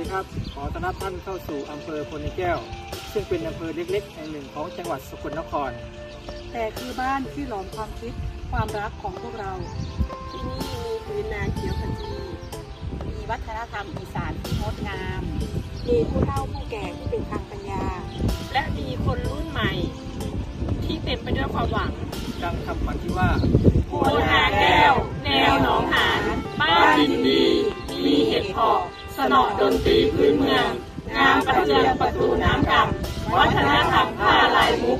ดีครับ ขอต้อนรับท่านเข้าสู่อำเภอพลในแก้ว ซึ่งเป็นอำเภอเล็กๆแห่งหนึ่งของจังหวัดสกลนคร แต่คือบ้านที่หลอมความคิดความรักของพวกเรา ที่นี่มีพื้นนาเขียวขจีมีวัฒนธรรมอีสานที่งดงาม มีผู้เฒ่าผู้แก่ที่เป็นทางปัญญา และมีคนรุ่นใหม่ ที่เต็มไปด้วยความหวัง ดังคำขวัญที่ว่าโพนาแก้ว แนวหนองหานบ้านดินดี มีเห็ดเพาะส นอดนตรีพื้นเมือง งามประเทืองประตูน้ำดำวัฒนธรรมผ้าลายมุก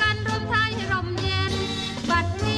กันร่มไทยให้ร่มเย็น บัดนี้